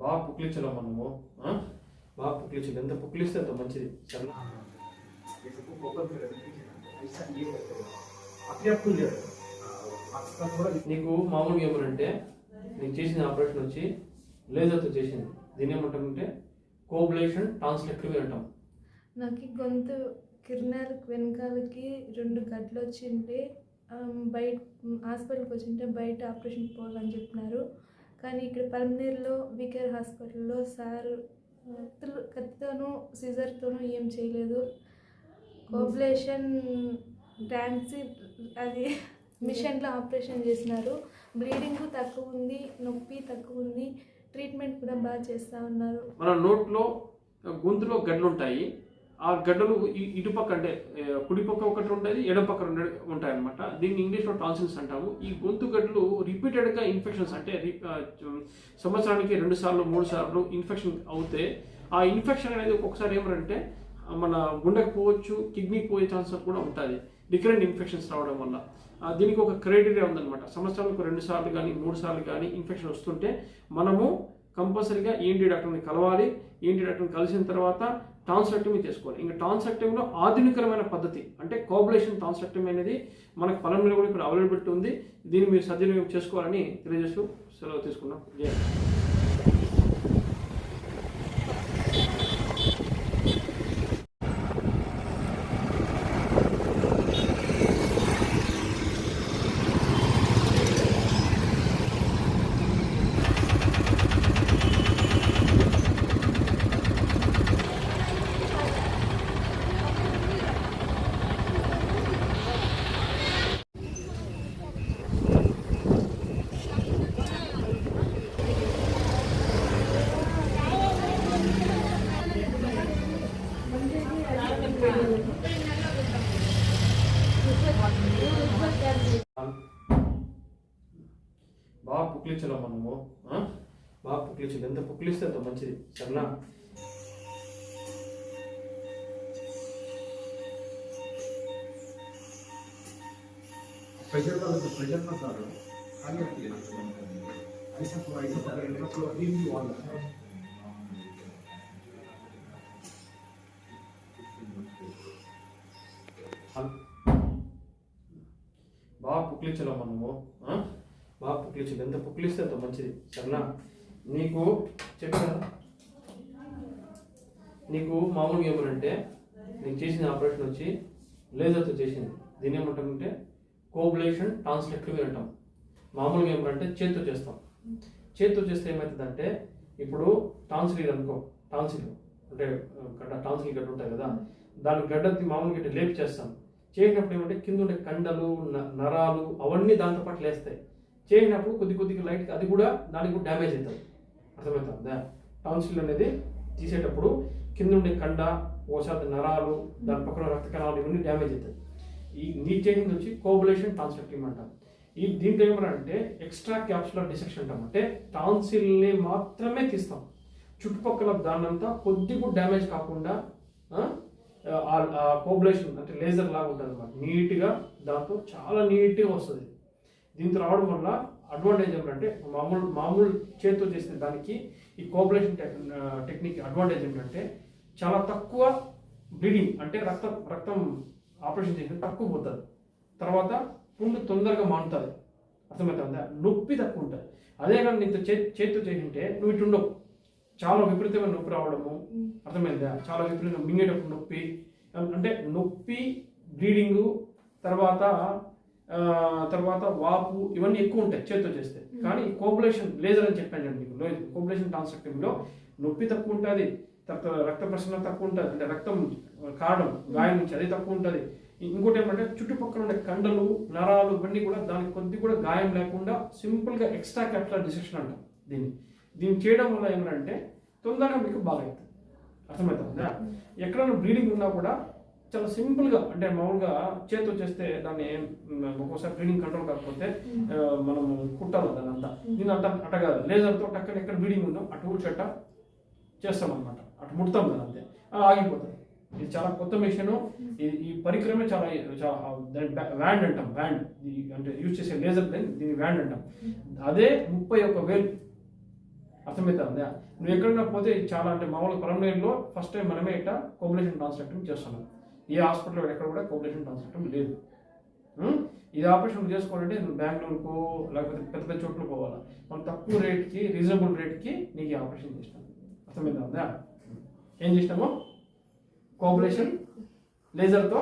బాగా పుక్లించలేం మనము బాగా పుక్లించు ఎంత పుక్లిస్తే అంత మంచిది. నీకు మామూలుగా ఏమనంటే నీకు చేసిన ఆపరేషన్ వచ్చి లేజర్తో చేసింది. దీని ఏమంటామంటే కోబులేషన్ ట్రాన్స్లెక్టివ్ అంటాం. నాకు గొంతు కిరణాలకు వెనకాలకి రెండు గడ్లు వచ్చిండే బయట హాస్పిటల్కి వచ్చింటే బయట ఆపరేషన్ పోవాలని చెప్పినారు. కానీ ఇక్కడ పల్మనేర్లో వికేర్ హాస్పిటల్లో సార్ కత్తులు- కత్తితోనూ సిజర్తోనూ ఏం చేయలేదు. కోబ్లేషన్ ట్యాంక్స్ అది మిషన్లో ఆపరేషన్ చేసినారు. బ్లీడింగ్ తక్కువ ఉంది నొప్పి తక్కువ ఉంది ట్రీట్మెంట్ కూడా బాగా చేస్తూ ఉన్నారు. మన నోట్లో గొంతులో గడ్లు ఉంటాయి ఆ గడ్డలు ఇటుపక్క అంటే కుడిపక్క ఒకటి ఉంటుంది ఎడపక్క రెండు ఉంటాయి అనమాట దీన్ని ఇంగ్లీష్లో టాన్సిల్స్ అంటాము ఈ గొంతు గడ్డలు రిపీటెడ్గా ఇన్ఫెక్షన్స్ అంటే సంవత్సరానికి రెండు సార్లు మూడు సార్లు ఇన్ఫెక్షన్ అవుతే ఆ ఇన్ఫెక్షన్ అనేది ఒక్కొక్కసారి ఏమంటే మన గుండెకు పోవచ్చు కిడ్నీకి పోయే ఛాన్సెస్ కూడా ఉంటుంది రికరెంట్ ఇన్ఫెక్షన్స్ రావడం వల్ల. దీనికి ఒక క్రైటీరియా ఉందన్నమాట. సంవత్సరాలకు రెండు సార్లు కానీ మూడు సార్లు కానీ ఇన్ఫెక్షన్ వస్తుంటే మనము కంపల్సరీగా ఈఎన్టీ డాక్టర్ని కలవాలి. ఏంటి డాక్టర్ని కలిసిన తర్వాత టాన్సెక్టమీ చేసుకోవాలి ఇంకా టాన్సెక్టమీలో ఆధునికరమైన పద్ధతి అంటే కోబులేషన్ టాన్సెక్టమీ అనేది మనకు పొలంలో కూడా ఇక్కడ అవైలబిలిటీ ఉంది. దీన్ని మీరు సద్వినియోగం చేసుకోవాలని తెలియజేస్తూ సెలవు తీసుకున్నాం. జయ హింద్. బాగా పుక్లించాలమ్మా నువ్వు ఆ? వచ్చింది ఎంత బుక్లు అంత మంచిది. సరేనా? ప్రెషర్ వాళ్ళకి ప్రెషర్ మాట్లాడు కానీ బాగా పుక్లించలేమా నువ్వు బాగా పుక్లించు ఎంత పుక్లిస్తే అంత మంచిది. సరేనా? నీకు చెప్పాను? నీకు మామూలుగా ఏమనంటే నీకు చేసిన ఆపరేషన్ వచ్చి లేజర్తో చేసింది. దీని ఏమంటామంటే కోబులేషన్ ట్రాన్స్లెక్టివ్ అంటాం. మామూలుగా ఏమంటే చేత్తో చేస్తాం. చేత్తో చేస్తే ఏమవుతుందంటే ఇప్పుడు టాన్సిల్ అనుకో టాన్సిల్ అంటే గడ్డ టాన్సిల్ గడ్డ ఉంటాయి కదా దాని గడ్డకి మామూలుగా ఇట్లా లేపి చేస్తాం. చేసినప్పుడు ఏమంటే కింద ఉండే కండలు న- నరాలు అవన్నీ దాంతో పాటు లేస్తాయి. చేసినప్పుడు కొద్ది కొద్దిగా లైట్ అది కూడా దానికి కూడా డ్యామేజ్ అవుతుంది అర్థమవుతుందా? టాన్సిల్ అనేది తీసేటప్పుడు కింద ఉండే కండ ఓసారి నరాలు దాని పక్కన రక్త కణాలు ఇవన్నీ డ్యామేజ్ అవుతాయి. ఈ నీట్ చేసింది వచ్చి కోబులేషన్ టాన్సిలెక్టివ్ అంటాం. ఈ దీంట్లో ఏమంటే ఎక్స్ట్రా క్యాప్సులర్ డిసెక్షన్ అంటాం. అంటే టాన్సిల్ని మాత్రమే తీస్తాం. చుట్టుపక్కల దాన్నంతా కొద్దిగా డ్యామేజ్ కాకుండా కోబులేషన్ అంటే లేజర్ లాగా ఉంటుంది అనమాట నీట్గా దాంతో చాలా నీట్గా వస్తుంది. దీంతో రావడం వల్ల అడ్వాంటేజ్ ఏమిటంటే మామూలు మామూలు చేతితో చేసిన దానికి ఈ కోబులేషన్ టెక్నిక్ అడ్వాంటేజ్ ఏంటంటే చాలా తక్కువ బ్లీడింగ్ అంటే రక్తం రక్తం ఆపరేషన్ చేసిన తక్కువ పోతుంది. తర్వాత పుండు తొందరగా మానుతుంది. అర్థమవుతుందా? నొప్పి తక్కువ ఉంటుంది. అదే కానీ నీతో చే చేతితో చేసింటే నువ్వు ఇటు ఉండవు. చాలా విపరీతమైన నొప్పి రావడము అర్థమైందా? చాలా విపరీతంగా మింగేటప్పుడు నొప్పి అంటే నొప్పి బ్లీడింగు తర్వాత తర్వాత వాపు ఇవన్నీ ఎక్కువ ఉంటాయి చేతితో చేస్తే. కానీ కోపులేషన్ లేజర్ అని చెప్పాను నేను మీకు. కోపులేషన్ ట్రాన్సాక్టివ్లో నొప్పి తక్కువ ఉంటుంది తర్వాత రక్త ప్రసరణ తక్కువ ఉంటుంది అంటే రక్తం కారడం గాయం నుంచి అది తక్కువ ఉంటుంది. ఇంకోటి ఏమంటే చుట్టుపక్కల ఉండే కండలు నరాలు ఇవన్నీ కూడా దానికి కొద్ది కూడా గాయం లేకుండా సింపుల్గా ఎక్స్ట్రా క్యాపిటల్ డిసెక్షన్ అంటాం దీన్ని. దీన్ని చేయడం వల్ల ఏమంటే తొందరగా మీకు బాగా అవుతుంది అర్థమవుతుందా? ఎక్కడైనా బ్లీడింగ్ ఉన్నా కూడా చాలా సింపుల్గా అంటే మామూలుగా చేతితో చేస్తే దాన్ని ఒక్కోసారి బ్లీడింగ్ కంట్రోల్ కాకపోతే మనం కుట్టాలి దాన్ని అంతా దీని అంతా అట్ట కాదు. లేజర్తో టక్కన ఎక్కడ బ్లీడింగ్ ఉందో అటు ఊడ్చట చేస్తాం అనమాట అటు ముడతాం దాన్ని అంతే. ఆగిపోతుంది ఇది చాలా కొత్త మిషన్. ఈ పరికరమే చాలా దాని వ్యాండ్ అంటాం. వ్యాండ్. అంటే యూజ్ చేసే లేజర్ దీన్ని వ్యాండ్ అంటాం. అదే ముప్పై ఒక్క వేలు. అర్థమవుతుందా? నువ్వు ఎక్కడైనా పోతే చాలా అంటే మామూలుగా పొలంలో ఫస్ట్ టైం మనమే ఇట్లా కోబులేషన్ ట్రాన్స్ఫెక్టమ్ చేస్తున్నాం. ఏ హాస్పిటల్లో ఎక్కడ కూడా కోబులేషన్ ట్రాన్స్ఫెక్టమ్ లేదు? ఇది ఆపరేషన్ చేసుకోవాలంటే నువ్వు బెంగళూరుకో లేకపోతే పెద్ద పెద్ద చోట్ల పోవాలా? మనం తక్కువ రేట్కి రీజనబుల్ రేట్కి నీకు ఈ ఆపరేషన్ చేసినాం అర్థమైందా ఏం చేసినాము కోబులేషన్ లేజర్తో?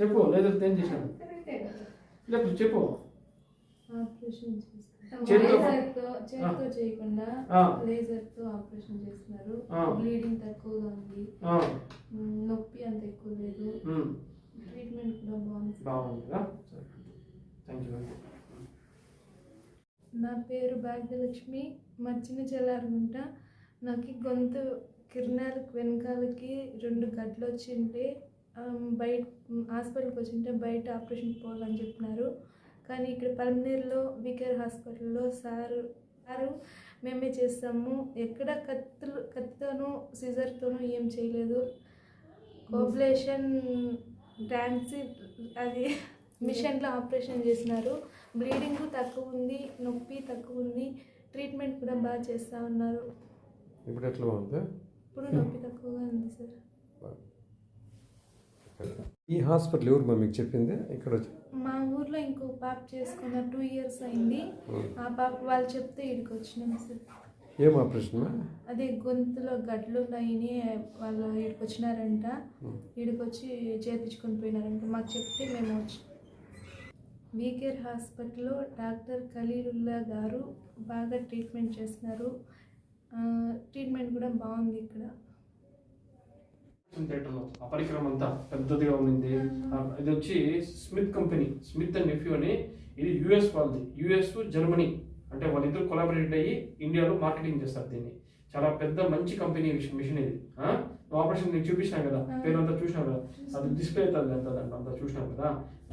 చెప్పు లేజర్తో ఏం చేసినాము లేదు చెప్పు. ఆపరేషన్ చేత్తో- చేయకుండా ఆపరేషన్ చేస్తున్నారు. బ్లీడింగ్ తక్కువగా ఉంది. మ్, నొప్పి అంత ఎక్కువ లేదు. ట్రీట్మెంట్ కూడా బాగుంది. బాగుంది కదా సరే థ్యాంక్ యూ నా పేరు భాగ్యలక్ష్మి. మచ్చిన చెల్లారగుంట నాకు గొంతు కిరణాలకు వెనకాలకి రెండు గడ్డలు వచ్చింటే బయట హాస్పిటల్కి వచ్చింటే బయట ఆపరేషన్ పోవాలని చెప్పినారు. కానీ ఇక్కడ పల్మనేరులో వికేర్ హాస్పిటల్లో సారు సారు మేమే చేస్తాము. ఎక్కడ కత్తులు కత్తితోనూ సిజర్తోనూ ఏం చేయలేదు. కోబ్లేషన్ ట్రాన్సి అది మిషన్లో ఆపరేషన్ చేసినారు. బ్లీడింగ్ తక్కువ ఉంది నొప్పి తక్కువ ఉంది. ట్రీట్మెంట్ కూడా బాగా చేస్తూ ఉన్నారు. ఇప్పుడు ఎట్లా ఇప్పుడు నొప్పి తక్కువగా ఉంది సార్. ఈ హాస్పిటల్ ఎవరు మీకు చెప్పింది? ఇక్కడ వచ్చి మా ఊర్లో ఇంకో పాప చేసుకున్న టూ ఇయర్స్ అయింది. ఆ పాప వాళ్ళు చెప్తే ఇక్కడికి వచ్చినాం సార్. ఏం ఆపరేషన్? అదే గొంతులో గడ్డలు ఉన్నాయని వాళ్ళు ఇక్కడికి వచ్చినారంట. ఇక్కడికి వచ్చి చేర్పించుకొని పోయినారంట. మాకు చెప్తే మేము వచ్చి వీకేర్ హాస్పిటల్లో డాక్టర్ ఖలీలుల్లా గారు బాగా ట్రీట్మెంట్ చేస్తున్నారు. ట్రీట్మెంట్ కూడా బాగుంది ఇక్కడ. థియేటర్లో ఆ పరికరం అంతా పెద్దదిగా ఉండింది. ఇది వచ్చి Smith company Smith and nephew అని ఇది యుఎస్ వాళ్ళది. యుఎస్ జర్మనీ అంటే వాళ్ళిద్దరు కొలాబరేట్ అయ్యి ఇండియాలో మార్కెటింగ్ చేస్తారు దీన్ని. చాలా పెద్ద మంచి కంపెనీ మిషన్ ఇది. ఆపరేషన్ నీకు చూపించినా కదా? పేరు అంతా చూసినావు కదా? అది డిస్ప్లే అవుతుంది అంత దాంట్లో అంతా చూసినావు కదా?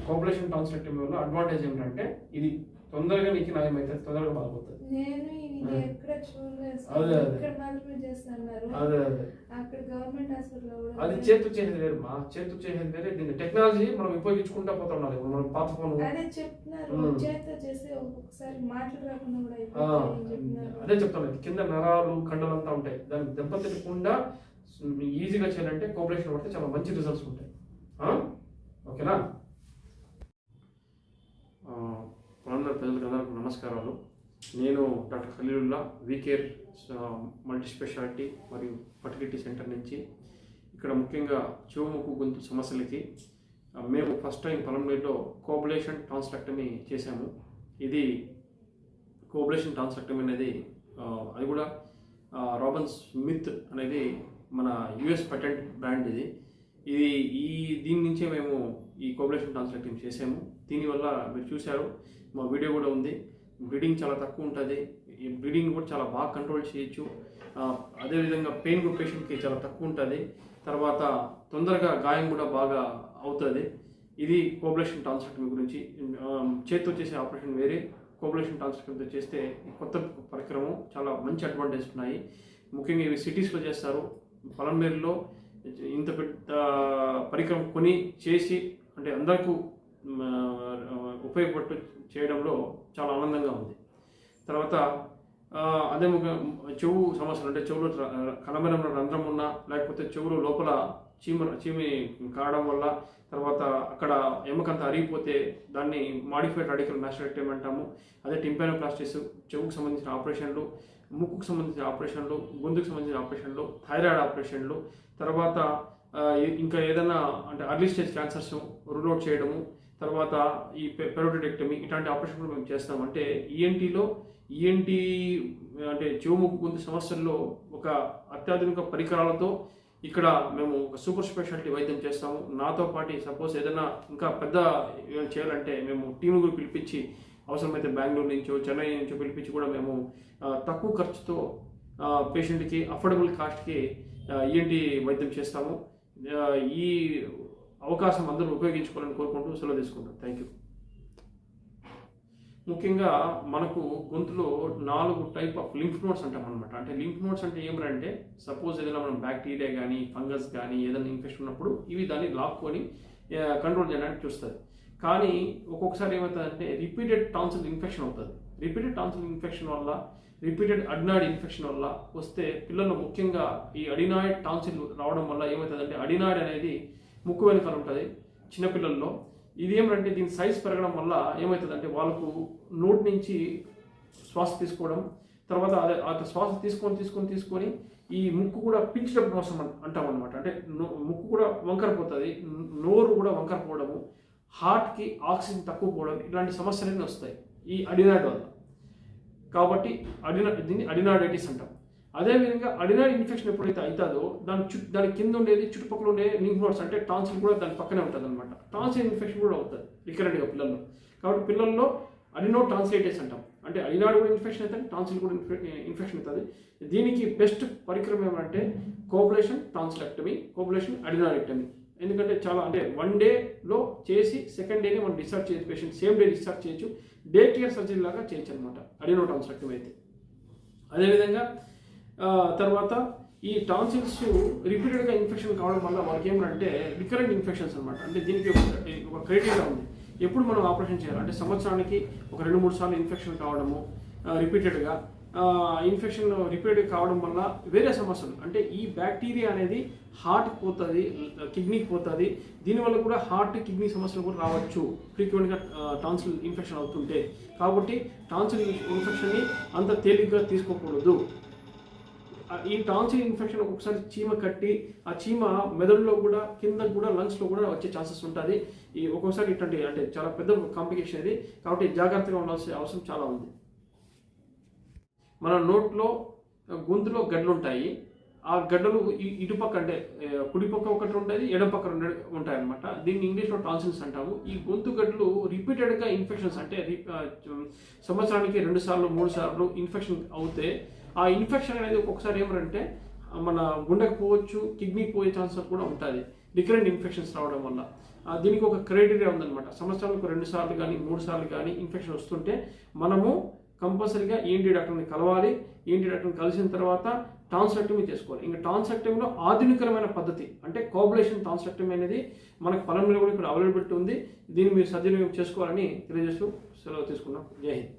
పాపులేషన్ ట్రాన్స్లేటివ్ వల్ల అడ్వాంటేజ్ ఏమిటంటే ఇది తొందరగా నీకు నయం అవుతుంది తొందరగా బాగుపోతుంది నేను ఇది ఆ. ఎక్కడ చూడలేదు సార్. అదే, అదే. ఇక్కడ మాత్రమే చేస్తున్నారు అదే అదే అక్కడ గవర్నమెంట్ హాస్పిటల్లో కూడా అది చేతు చేసేది వేరు మా చేతు చేసేది వేరే దీన్ని టెక్నాలజీ మనం ఉపయోగించుకుంటా పోతా ఉండాలి ఇప్పుడు మనం పాత ఫోన్ అదే చెప్తున్నారు ఉమ్. చేత చేసి ఒక్కొక్కసారి మాటలు రాకుండా కూడా ఆ, అయిపోతాయి చెప్తున్నారు అదే చెప్తాను కింద నరాలు కండలు అంతా ఉంటాయి దాన్ని దెబ్బతినకుండా ఈజీగా చేయాలంటే కోఆపరేషన్ పడితే చాలా మంచి రిజల్ట్స్ ఉంటాయి ఆ? ఓకేనా ప్రజలకు అందరికీ నమస్కారాలు నేను doctor Khaleelullah WeCare multi speciality మరియు ఫర్టిలిటీ సెంటర్ నుంచి ఇక్కడ ముఖ్యంగా చెవుముక్కు గొంతు సమస్యలకి మేము ఫస్ట్ టైం పొలంలో కోబులేషన్ ట్రాన్స్లెక్టమీ చేశాము. ఇది కోబులేషన్ ట్రాన్స్లెక్టమీ అనేది అది కూడా రాబన్ స్మిత్ అనేది మన యుఎస్ పటెంట్ బ్రాండ్ ఇది. ఇది ఈ దీని నుంచే మేము ఈ కోబులేషన్ ట్రాన్స్లెక్టమీ చేసాము దీనివల్ల మీరు చూశారు మా వీడియో కూడా ఉంది. బ్లీడింగ్ చాలా తక్కువ ఉంటుంది. ఈ బ్లీడింగ్ కూడా చాలా బాగా కంట్రోల్ చేయొచ్చు. అదేవిధంగా పెయిన్ కూడా పేషెంట్కి చాలా తక్కువ ఉంటుంది. తర్వాత తొందరగా గాయం కూడా బాగా అవుతుంది. ఇది కోబులేషన్ ట్రాన్స్లెక్టమీ గురించి. చేత్తో చేసే ఆపరేషన్ వేరే. కోబులేషన్ ట్రాన్స్లెక్టమీతో చేస్తే కొత్త పరికరము చాలా మంచి అడ్వాంటేజ్ ఉన్నాయి. ముఖ్యంగా ఇవి సిటీస్లో చేస్తారు. పలమేరులో ఇంత పెద్ద పరికరం కొని చేసి అంటే అందరికీ ఉపయోగపట్టు చేయడంలో చాలా ఆనందంగా ఉంది. తర్వాత అదే చెవు సమస్యలు అంటే చెవులో కలమరంలో రంధ్రం ఉన్నా లేకపోతే చెవులో లోపల చీమ చీమి కావడం వల్ల తర్వాత అక్కడ ఎముకంత అరిగిపోతే దాన్ని మాడిఫైడ్ రాడికల్ మ్యాస్టరెక్టమీ అంటాము. అదే టింపానోప్లాస్టిస్ చెవుకు సంబంధించిన ఆపరేషన్లు ముక్కుకు సంబంధించిన ఆపరేషన్లు గొంతుకు సంబంధించిన ఆపరేషన్లు థైరాయిడ్ ఆపరేషన్లు తర్వాత ఇంకా ఏదైనా అంటే early stage cancers rule out చేయడము తర్వాత ఈ పెరోటిడెక్టమీ ఇట్లాంటి ఆపరేషన్ కూడా మేము చేస్తాం. అంటే ఈఎన్టీలో ఈఎన్టీ అంటే చెవుముక్కు ముక్కు సమస్యల్లో ఒక అత్యాధునిక పరికరాలతో ఇక్కడ మేము ఒక సూపర్ స్పెషాలిటీ వైద్యం చేస్తాము. నాతో పాటు సపోజ్ ఏదైనా ఇంకా పెద్ద చేయాలంటే మేము టీం కూడా పిలిపించి అవసరమైతే బెంగళూరు నుంచో చెన్నై నుంచో పిలిపించి కూడా మేము తక్కువ ఖర్చుతో పేషెంట్కి అఫోర్డబుల్ కాస్ట్కి ఈఎన్టీ వైద్యం చేస్తాము. ఈ అవకాశం అందరూ ఉపయోగించుకోవాలని కోరుకుంటూ సెలవు తీసుకుంటాం థ్యాంక్ యూ ముఖ్యంగా మనకు గొంతులో నాలుగు టైప్ ఆఫ్ లింఫ్ నోట్స్ అంటాం అనమాట అంటే లింఫ్ నోట్స్ అంటే ఏమిటంటే సపోజ్ ఏదైనా మనం బ్యాక్టీరియా కానీ ఫంగస్ కానీ ఏదైనా ఇన్ఫెక్షన్ ఉన్నప్పుడు ఇవి దాన్ని లాక్కొని కంట్రోల్ చేయడానికి చూస్తుంది కానీ ఒక్కొక్కసారి ఏమవుతుందంటే రిపీటెడ్ టాన్సిల్ ఇన్ఫెక్షన్ అవుతుంది. రిపీటెడ్ టాన్సిల్ ఇన్ఫెక్షన్ వల్ల రిపీటెడ్ అడినాయిడ్ ఇన్ఫెక్షన్ వల్ల వస్తే పిల్లల్లో ముఖ్యంగా ఈ అడినాయిడ్ టాన్సిల్ రావడం వల్ల ఏమవుతుందంటే అడినాయిడ్ అనేది ముక్కు వెనుకలు ఉంటుంది చిన్నపిల్లల్లో ఇది ఏమంటే దీని సైజ్ పెరగడం వల్ల ఏమవుతుందంటే వాళ్ళకు నోటి నుంచి శ్వాస తీసుకోవడం తర్వాత అదే ఆ శ్వాస తీసుకొని తీసుకొని తీసుకొని ఈ ముక్కు కూడా పించడం కోసం అంటాం అనమాట అంటే నో- ముక్కు కూడా వంకర పోతుంది నోరు కూడా వంకర పోవడము హార్ట్కి ఆక్సిజన్ తక్కువ పోవడం ఇలాంటి సమస్యలన్నీ వస్తాయి. ఈ అడినాయిడ్ వల్ల. కాబట్టి అడినా దీన్ని అడినాడైటిస్ అంటాం. అదేవిధంగా అడినాయిడ్ ఇన్ఫెక్షన్ ఎప్పుడైతే అవుతుందో దాని చుట్టూ దాని కింద ఉండేది చుట్టుపక్కల ఉండే లింక్ నోట్స్ అంటే టాన్సిల్ కూడా దాని పక్కనే ఉంటుంది అనమాట టాన్సిల్ ఇన్ఫెక్షన్ కూడా అవుతుంది రికరెంట్గా పిల్లల్లో. కాబట్టి పిల్లల్లో అడినో టాన్సిలైటిస్ అంటాం. అంటే అడినాడు కూడా ఇన్ఫెక్షన్ అవుతుంది టాన్సిల్ కూడా ఇన్ఫెక్షన్ అవుతుంది. దీనికి బెస్ట్ పరికరం ఏమంటే కోపులేషన్ టాన్సిలెక్టమీ కోపులేషన్ అడినాయిడెక్టమీ ఎందుకంటే చాలా అంటే వన్ డేలో చేసి సెకండ్ డేనే మనం డిశ్చార్జ్ చేయొచ్చు పేషెంట్ సేమ్ డే డిశ్చార్జ్ చేయొచ్చు. డే కేర్ సర్జరీ లాగా చేయొచ్చు అనమాట అడినో టాన్సిలెక్టమీ అయితే అదేవిధంగా తర్వాత ఈ టాన్సిల్స్ రిపీటెడ్గా ఇన్ఫెక్షన్ కావడం వల్ల వాళ్ళకి ఏమంటే రికరెంట్ ఇన్ఫెక్షన్స్ అనమాట అంటే దీనికి ఒక- క్రైటీరియా ఉంది. ఎప్పుడు మనం ఆపరేషన్ చేయాలి? అంటే సంవత్సరానికి ఒక రెండు మూడు సార్లు ఇన్ఫెక్షన్ కావడము రిపీటెడ్గా ఇన్ఫెక్షన్ రిపీటెడ్ కావడం వల్ల వేరే సమస్యలు. అంటే ఈ బ్యాక్టీరియా అనేది హార్ట్కి పోతుంది కిడ్నీకి పోతుంది. దీనివల్ల కూడా హార్ట్ కిడ్నీ సమస్యలు కూడా రావచ్చు. ఫ్రీక్వెంట్గా టాన్సిల్ ఇన్ఫెక్షన్ అవుతుంటే. కాబట్టి టాన్సిల్ ఇన్ఫెక్షన్ని అంత తేలిగ్గా తీసుకోకూడదు. ఈ టాన్సిల్ ఇన్ఫెక్షన్ ఒక్కొక్కసారి చీమ కట్టి ఆ చీమ మెదడులో కూడా కింద కూడా లంగ్స్లో కూడా వచ్చే ఛాన్సెస్ ఉంటుంది. ఈ ఒక్కొక్కసారి ఇటువంటి అంటే చాలా పెద్ద కాంప్లికేషన్ ఇది. కాబట్టి జాగ్రత్తగా ఉండాల్సిన అవసరం చాలా ఉంది. మన నోట్లో గొంతులో గడ్డలు ఉంటాయి. ఆ గడ్డలు ఇటుపక్క అంటే కుడిపక్క ఒకటి ఉంటుంది ఎడమ పక్క రెండు ఉంటాయి అనమాట దీన్ని ఇంగ్లీష్లో టాన్సిల్స్ అంటాము. ఈ గొంతు గడ్డలు రిపీటెడ్గా ఇన్ఫెక్షన్స్ అంటే రి- సంవత్సరానికి రెండు సార్లు మూడు సార్లు ఇన్ఫెక్షన్ అవుతే ఆ ఇన్ఫెక్షన్ అనేది ఒక్కొక్కసారి ఏమంటే మన గుండెకు పోవచ్చు కిడ్నీకి పోయే ఛాన్సెస్ కూడా ఉంటుంది రికరెంట్ ఇన్ఫెక్షన్స్ రావడం వల్ల. దీనికి ఒక క్రైటీరియా ఉందన్నమాట. సంవత్సరాలకు రెండు సార్లు కానీ మూడు సార్లు కానీ ఇన్ఫెక్షన్ వస్తుంటే మనము కంపల్సరీగా ఏంటి డాక్టర్ని కలవాలి. ఏంటి డాక్టర్ని కలిసిన తర్వాత టాన్సెక్టమీ చేసుకోవాలి. ఇంకా టాన్సెక్టమీలో ఆధునికరమైన పద్ధతి అంటే కోబులేషన్ టాన్సెక్టమీ అనేది మనకు పొలంలో కూడా ఇప్పుడు అవైలబిలిటీ ఉంది. దీన్ని మీరు సద్వినియోగం చేసుకోవాలని తెలియజేస్తూ సెలవు తీసుకున్నాం. జై హింద్.